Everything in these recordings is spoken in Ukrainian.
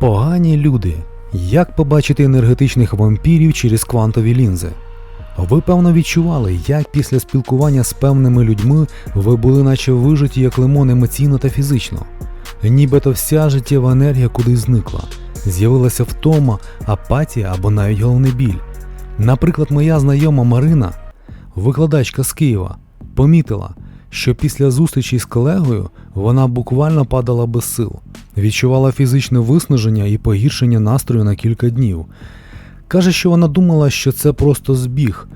Погані люди. Як побачити енергетичних вампірів через квантові лінзи? Ви певно відчували, як після спілкування з певними людьми ви були наче вижиті як лимон емоційно та фізично. Нібито вся життєва енергія кудись зникла. З'явилася втома, апатія або навіть головний біль. Наприклад, моя знайома Марина, викладачка з Києва, помітила, що після зустрічі з колегою вона буквально падала без сил, відчувала фізичне виснаження і погіршення настрою на кілька днів. Каже, що вона думала, що це просто збіг,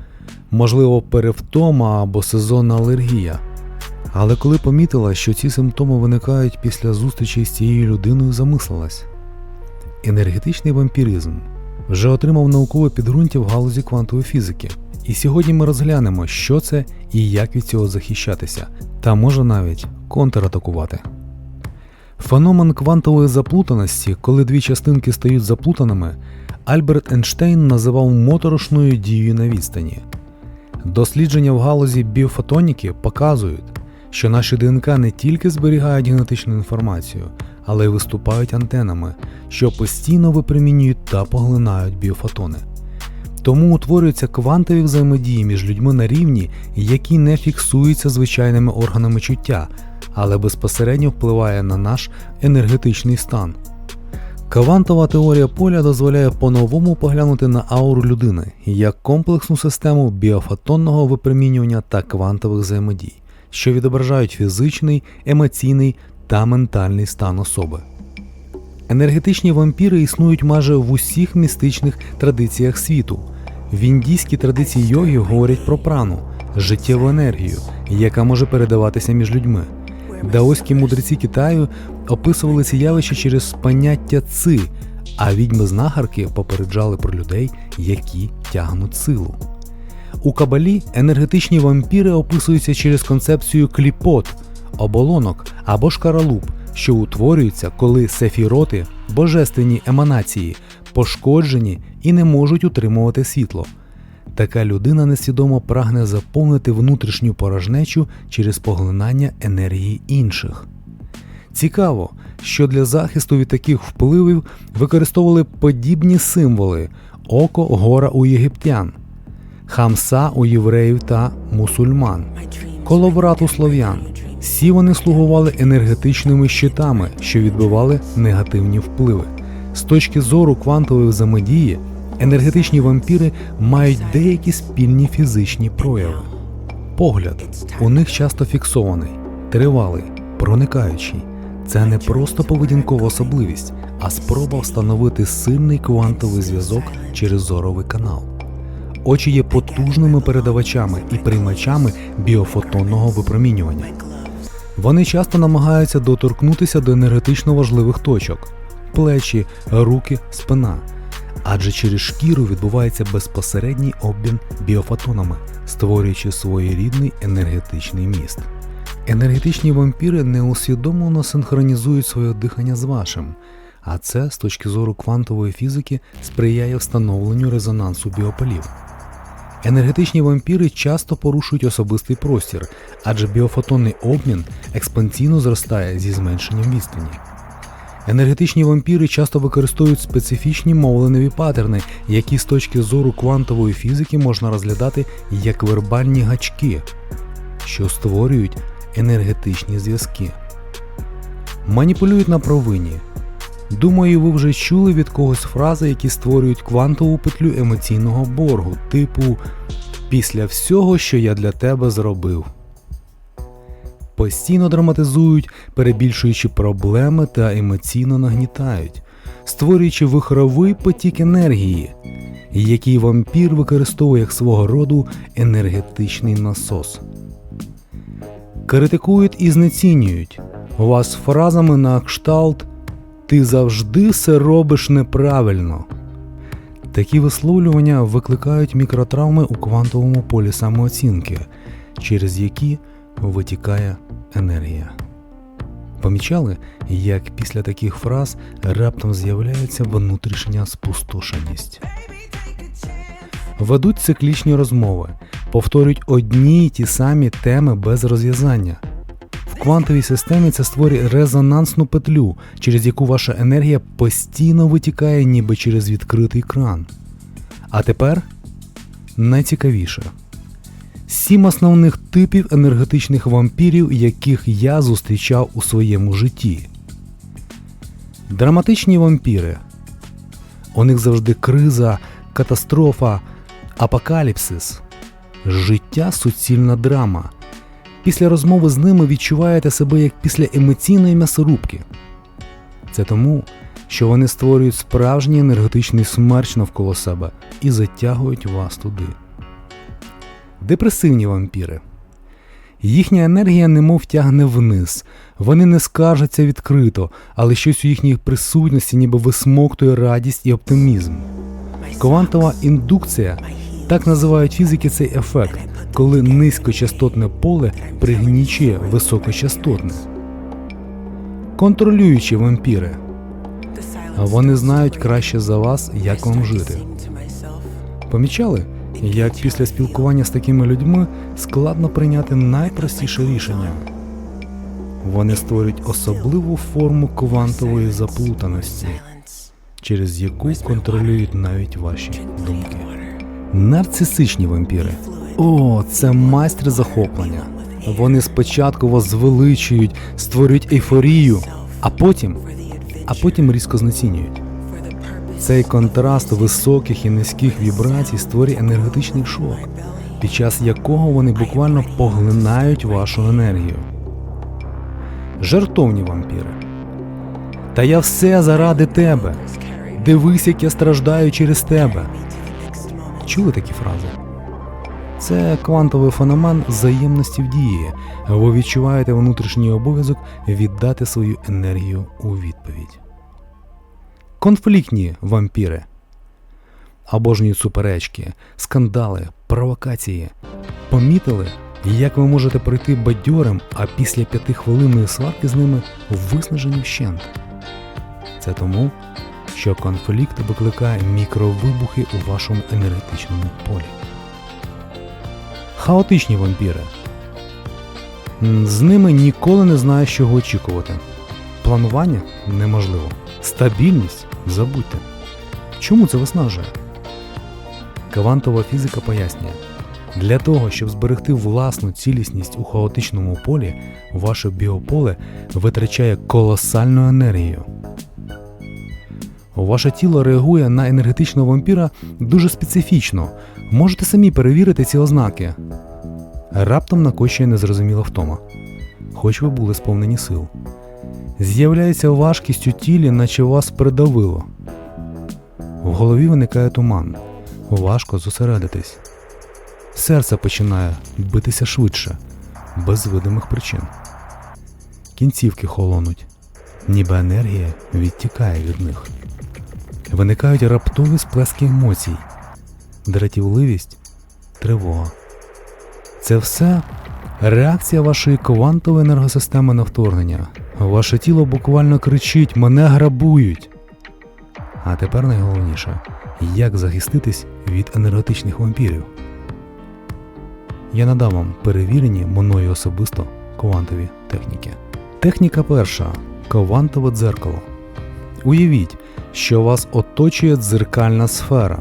можливо, перевтома або сезонна алергія. Але коли помітила, що ці симптоми виникають після зустрічі з цією людиною, замислилась. Енергетичний вампіризм вже отримав наукове підґрунтя в галузі квантової фізики. І сьогодні ми розглянемо, що це і як від цього захищатися, та може навіть контратакувати. Феномен квантової заплутаності, коли дві частинки стають заплутаними, Альберт Ейнштейн називав моторошною дією на відстані. Дослідження в галузі біофотоніки показують, що наші ДНК не тільки зберігають генетичну інформацію, але й виступають антенами, що постійно випромінюють та поглинають біофотони. Тому утворюються квантові взаємодії між людьми на рівні, які не фіксуються звичайними органами чуття, але безпосередньо впливає на наш енергетичний стан. Квантова теорія поля дозволяє по-новому поглянути на ауру людини як комплексну систему біофотонного випромінювання та квантових взаємодій, що відображають фізичний, емоційний та ментальний стан особи. Енергетичні вампіри існують майже в усіх містичних традиціях світу. В індійській традиції йоги говорять про прану, життєву енергію, яка може передаватися між людьми. Даоські мудреці Китаю описували ці явища через поняття ци, а відьми-знахарки попереджали про людей, які тягнуть силу. У кабалі енергетичні вампіри описуються через концепцію кліпот, оболонок або шкаралуп, що утворюються, коли сефіроти, божественні еманації, пошкоджені і не можуть утримувати світло. Така людина несвідомо прагне заповнити внутрішню порожнечу через поглинання енергії інших. Цікаво, що для захисту від таких впливів використовували подібні символи око гора у єгиптян, хамса у євреїв та мусульман, коловрат у слов'ян. Всі вони слугували енергетичними щитами, що відбивали негативні впливи. З точки зору квантової взаємодії, енергетичні вампіри мають деякі спільні фізичні прояви. Погляд у них часто фіксований, тривалий, проникаючий. Це не просто поведінкова особливість, а спроба встановити сильний квантовий зв'язок через зоровий канал. Очі є потужними передавачами і приймачами біофотонного випромінювання. Вони часто намагаються доторкнутися до енергетично важливих точок плечі, руки, спина. Адже через шкіру відбувається безпосередній обмін біофотонами, створюючи своєрідний енергетичний міст. Енергетичні вампіри неусвідомлено синхронізують своє дихання з вашим, а це з точки зору квантової фізики сприяє встановленню резонансу біополів. Енергетичні вампіри часто порушують особистий простір, адже біофотонний обмін експансійно зростає зі зменшенням відстані. Енергетичні вампіри часто використовують специфічні мовленеві паттерни, які з точки зору квантової фізики можна розглядати як вербальні гачки, що створюють енергетичні зв'язки. Маніпулюють на провині. Думаю, ви вже чули від когось фрази, які створюють квантову петлю емоційного боргу, типу Після всього, що я для тебе зробив. Постійно драматизують, перебільшуючи проблеми та емоційно нагнітають, створюючи вихровий потік енергії, який вампір використовує як свого роду енергетичний насос. Критикують і знецінюють вас фразами на кшталт Ти завжди все робиш неправильно. Такі висловлювання викликають мікротравми у квантовому полі самооцінки, через які витікає енергія. Помічали, як після таких фраз раптом з'являється внутрішня спустошеність. Ведуть циклічні розмови, повторюють одні й ті самі теми без розв'язання. Квантовій системі це створює резонансну петлю, через яку ваша енергія постійно витікає ніби через відкритий кран. А тепер найцікавіше. Сім основних типів енергетичних вампірів, яких я зустрічав у своєму житті. Драматичні вампіри. У них завжди криза, катастрофа, апокаліпсис. Життя суцільна драма. Після розмови з ними відчуваєте себе як після емоційної м'ясорубки. Це тому, що вони створюють справжній енергетичний смерч навколо себе і затягують вас туди. Депресивні вампіри. Їхня енергія немов тягне вниз. Вони не скаржаться відкрито, але щось у їхній присутності ніби висмоктує радість і оптимізм. Квантова індукція так називають фізики цей ефект, коли низькочастотне поле пригнічує високочастотне. Контролюючі вампіри. Вони знають краще за вас, як вам жити. Помічали, як після спілкування з такими людьми складно прийняти найпростіше рішення. Вони створюють особливу форму квантової заплутаності, через яку контролюють навіть ваші думки. Нарцисичні вампіри. О, це майстри захоплення. Вони спочатку вас звеличують, створюють ейфорію, а потім, а потім різко знецінюють. Цей контраст високих і низьких вібрацій створює енергетичний шок, під час якого вони буквально поглинають вашу енергію. Жартовні вампіри. Та я все заради тебе. Дивись, як я страждаю через тебе. Чули такі фрази? Це квантовий феномен взаємності в дії. Ви відчуваєте внутрішній обов'язок віддати свою енергію у відповідь. Конфліктні вампіри. Обожнюють суперечки, скандали, провокації. Помітили, як ви можете пройти бадьорим, а після п'ятихвилинної сварки з ними виснажені вщент. Це тому, що конфлікт викликає мікровибухи у вашому енергетичному полі. Хаотичні вампіри. З ними ніколи не знаєш, чого очікувати. Планування неможливо. Стабільність забудьте. Чому це виснажує? Квантова фізика пояснює, для того, щоб зберегти власну цілісність у хаотичному полі, ваше біополе витрачає колосальну енергію. Ваше тіло реагує на енергетичного вампіра дуже специфічно. Можете самі перевірити ці ознаки. Раптом накочує незрозуміла втома, хоч ви були сповнені сил. З'являється важкість у тілі, наче вас придавило. В голові виникає туман. Важко зосередитись. Серце починає битися швидше, без видимих причин. Кінцівки холонуть, ніби енергія відтікає від них. Виникають раптові сплески емоцій, дратівливість, тривога. Це все реакція вашої квантової енергосистеми на вторгнення. Ваше тіло буквально кричить: мене грабують. А тепер найголовніше, як захиститись від енергетичних вампірів. Я надам вам перевірені мною особисто квантові техніки. Техніка перша квантове дзеркало. Уявіть, що вас оточує дзеркальна сфера,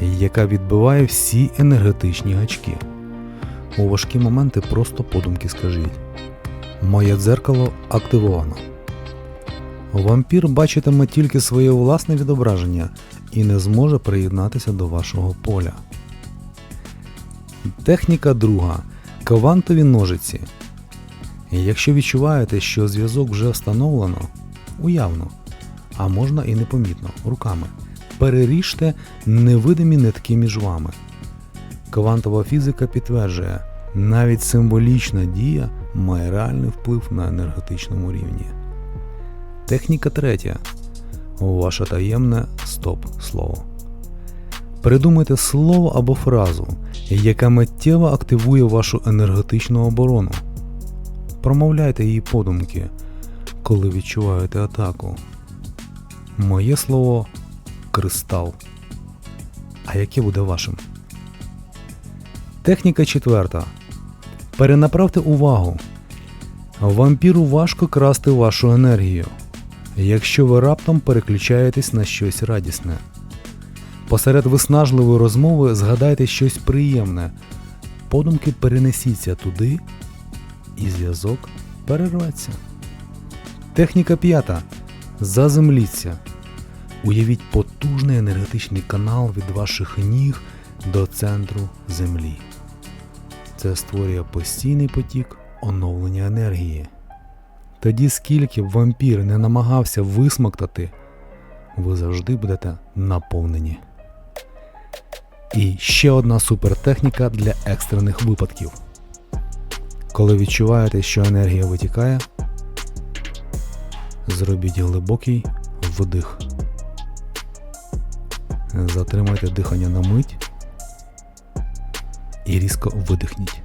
яка відбиває всі енергетичні гачки. У важкі моменти просто подумки скажіть: Моє дзеркало активовано. Вампір бачитиме тільки своє власне відображення і не зможе приєднатися до вашого поля. Техніка друга квантові ножиці. Якщо відчуваєте, що зв'язок вже встановлено, уявно, а можна і непомітно, руками, переріжте невидимі нитки між вами. Квантова фізика підтверджує, навіть символічна дія має реальний вплив на енергетичному рівні. Техніка третя. Ваше таємне стоп-слово. Придумайте слово або фразу, яка миттєво активує вашу енергетичну оборону. Промовляйте її подумки, коли відчуваєте атаку. Моє слово кристал. А яке буде вашим? Техніка четверта. Перенаправте увагу. Вампіру важко красти вашу енергію, якщо ви раптом переключаєтесь на щось радісне. Посеред виснажливої розмови згадайте щось приємне, подумки перенесіться туди, і зв'язок перерветься. Техніка п'ята. Заземліться. Уявіть потужний енергетичний канал від ваших ніг до центру землі. Це створює постійний потік оновлення енергії. Тоді, скільки б вампір не намагався висмоктати, ви завжди будете наповнені. І ще одна супертехніка для екстрених випадків. Коли відчуваєте, що енергія витікає, зробіть глибокий вдих. Затримайте дихання на мить і різко видихніть,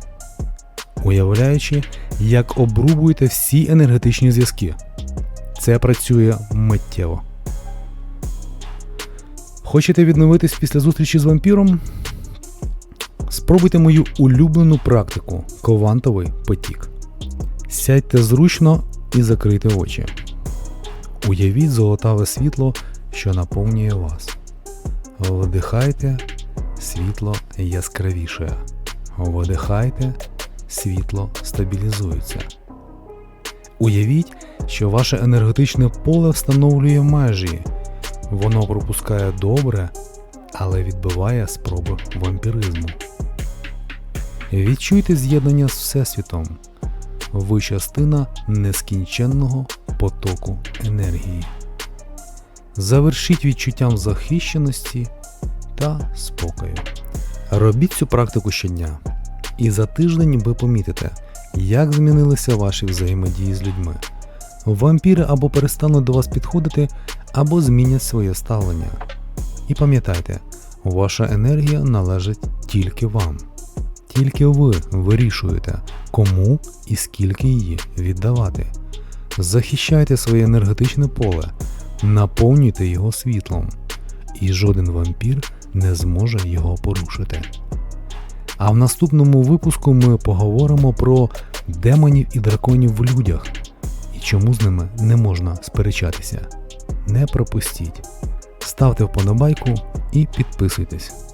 уявляючи, як обрубуєте всі енергетичні зв'язки. Це працює миттєво. Хочете відновитись після зустрічі з вампіром? Спробуйте мою улюблену практику квантовий потік. Сядьте зручно і закрийте очі. Уявіть золотаве світло, що наповнює вас. Вдихайте, світло яскравіше. Видихайте, світло стабілізується. Уявіть, що ваше енергетичне поле встановлює межі. Воно пропускає добре, але відбиває спроби вампіризму. Відчуйте з'єднання з Всесвітом. Ви частина нескінченного потоку енергії. Завершіть відчуттям захищеності та спокою. Робіть цю практику щодня, і за тиждень ви помітите, як змінилися ваші взаємодії з людьми. Вампіри або перестануть до вас підходити, або змінять своє ставлення. І пам'ятайте, ваша енергія належить тільки вам. Тільки ви вирішуєте, кому і скільки її віддавати. Захищайте своє енергетичне поле, наповнюйте його світлом, і жоден вампір не зможе його порушити. А в наступному випуску ми поговоримо про демонів і драконів в людях і чому з ними не можна сперечатися. Не пропустіть. Ставте вподобайку і підписуйтесь.